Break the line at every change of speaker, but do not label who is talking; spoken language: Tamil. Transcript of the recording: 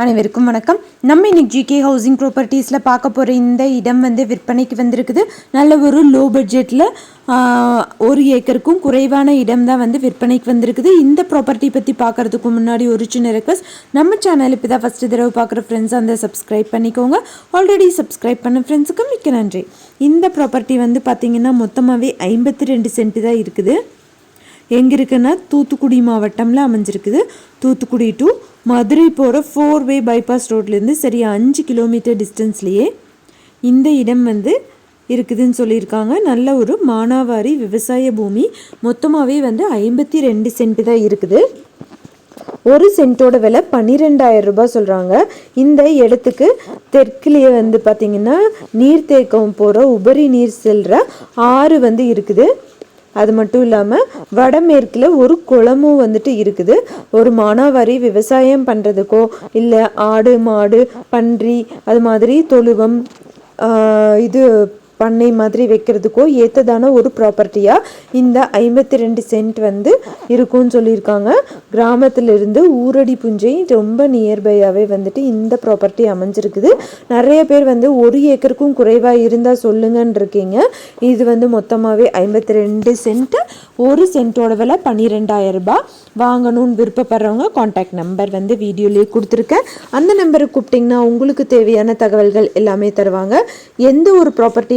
அனைவருக்கும் வணக்கம். நம்ம இன்னைக்கு ஜிகே ஹவுசிங் ப்ராப்பர்ட்டிஸில் பார்க்க போகிற இந்த இடம் வந்து விற்பனைக்கு வந்திருக்குது. நல்ல ஒரு லோ பட்ஜெட்டில் ஒரு ஏக்கருக்கும் குறைவான இடம் தான் வந்து விற்பனைக்கு வந்திருக்குது. இந்த ப்ராப்பர்ட்டி பற்றி பார்க்குறதுக்கு முன்னாடி ஒரு சின்ன ரெக்வஸ்ட் நம்ம சேனல் இப்போ தான் ஃபஸ்ட்டு தடவை பார்க்குற ஃப்ரெண்ட்ஸ் அந்த சப்ஸ்கிரைப் பண்ணிக்கோங்க. ஆல்ரெடி சப்ஸ்கிரைப் பண்ண ஃப்ரெண்ட்ஸுக்கு மிக்க நன்றி. இந்த ப்ராப்பர்ட்டி வந்து பார்த்திங்கன்னா மொத்தமாகவே ஐம்பத்தி ரெண்டு சென்ட் தான் இருக்குது. எங்கே இருக்குன்னா தூத்துக்குடி மாவட்டமில் அமைஞ்சிருக்குது. தூத்துக்குடி டு மதுரை போகிற ஃபோர் வே பைபாஸ் ரோட்லேருந்து சரியாக அஞ்சு கிலோமீட்டர் டிஸ்டன்ஸ்லேயே இந்த இடம் வந்து இருக்குதுன்னு சொல்லியிருக்காங்க. நல்ல ஒரு மானாவாரி விவசாய பூமி. மொத்தமாகவே வந்து ஐம்பத்தி ரெண்டு சென்ட் தான் இருக்குது. ஒரு சென்ட்டோட விலை பன்னிரெண்டாயிரம் ரூபாய் சொல்கிறாங்க இந்த இடத்துக்கு தெற்குலேயே வந்து பார்த்திங்கன்னா நீர்த்தேக்கம் போகிற உபரி நீர் செல்கிற ஆறு வந்து இருக்குது. அது மட்டும் இல்லாமல் வடமேற்கில் ஒரு குளமும் வந்துட்டு இருக்குது. ஒரு மானாவாரி விவசாயம் பண்ணுறதுக்கோ இல்லை ஆடு மாடு பன்றி அது மாதிரி தொழுவம் இது பண்ணை மாதிரி வைக்கிறதுக்கோ ஏற்றதான ஒரு ப்ராப்பர்ட்டியாக இந்த ஐம்பத்தி ரெண்டு சென்ட் வந்து இருக்கும்னு சொல்லியிருக்காங்க. கிராமத்திலிருந்து ஊரடி புஞ்சை ரொம்ப நியர்பையாகவே வந்துட்டு இந்த ப்ராப்பர்ட்டி அமைஞ்சிருக்குது. நிறைய பேர் வந்து ஒரு ஏக்கருக்கும் குறைவாக இருந்தால் சொல்லுங்கன்னு இருக்கீங்க. இது வந்து மொத்தமாகவே ஐம்பத்தி ரெண்டு சென்ட் ஒரு சென்ட்டோட விலை பன்னிரெண்டாயிரம் ரூபாய். வாங்கணும்னு விருப்பப்படுறவங்க காண்டாக்ட் நம்பர் வந்து வீடியோலேயே கொடுத்துருக்கேன். அந்த நம்பருக்கு கூப்பிட்டிங்கன்னா உங்களுக்கு தேவையான தகவல்கள் எல்லாமே தருவாங்க. எந்த ஒரு ப்ராப்பர்ட்டி